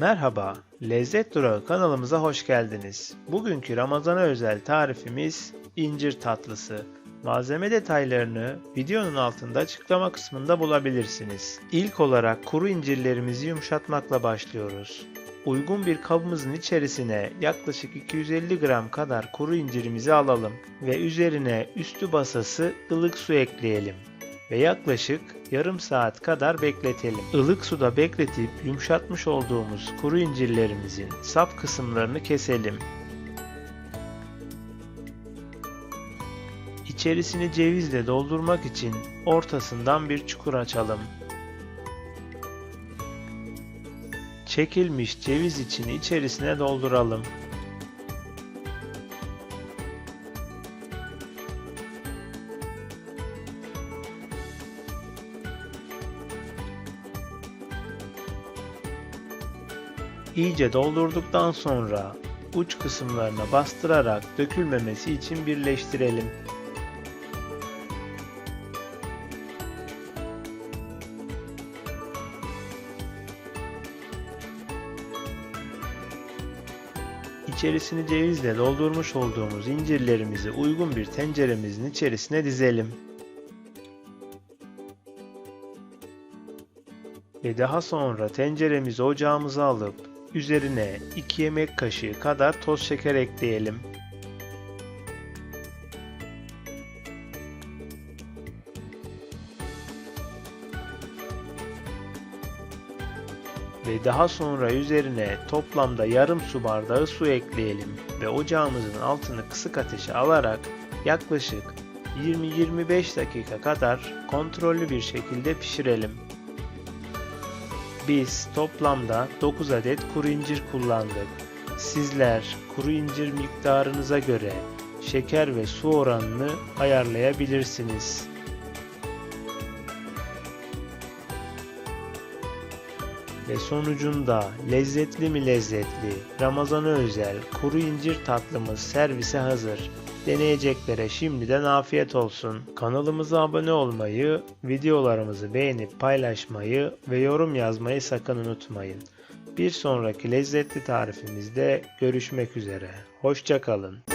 Merhaba, Lezzet Durağı kanalımıza hoş geldiniz. Bugünkü Ramazan'a özel tarifimiz incir tatlısı. Malzeme detaylarını videonun altında açıklama kısmında bulabilirsiniz. İlk olarak kuru incirlerimizi yumuşatmakla başlıyoruz. Uygun bir kabımızın içerisine yaklaşık 250 gram kadar kuru incirimizi alalım ve üzerine üstü basası ılık su ekleyelim ve yaklaşık yarım saat kadar bekletelim. Ilık suda bekletip yumuşatmış olduğumuz kuru incirlerimizin sap kısımlarını keselim. İçerisini cevizle doldurmak için ortasından bir çukur açalım. Çekilmiş ceviz içini içerisine dolduralım. İyice doldurduktan sonra uç kısımlarına bastırarak dökülmemesi için birleştirelim. İçerisini cevizle doldurmuş olduğumuz incirlerimizi uygun bir tenceremizin içerisine dizelim. Ve daha sonra tenceremizi ocağımıza alıp üzerine 2 yemek kaşığı kadar toz şeker ekleyelim. Ve daha sonra üzerine toplamda yarım su bardağı su ekleyelim ve ocağımızın altını kısık ateşe alarak yaklaşık 20-25 dakika kadar kontrollü bir şekilde pişirelim. Biz toplamda 9 adet kuru incir kullandık. Sizler kuru incir miktarınıza göre şeker ve su oranını ayarlayabilirsiniz. Ve sonucunda lezzetli mi lezzetli Ramazan'a özel kuru incir tatlımız servise hazır. Deneyeceklere şimdiden afiyet olsun. Kanalımıza abone olmayı, videolarımızı beğenip paylaşmayı ve yorum yazmayı sakın unutmayın. Bir sonraki lezzetli tarifimizde görüşmek üzere. Hoşçakalın.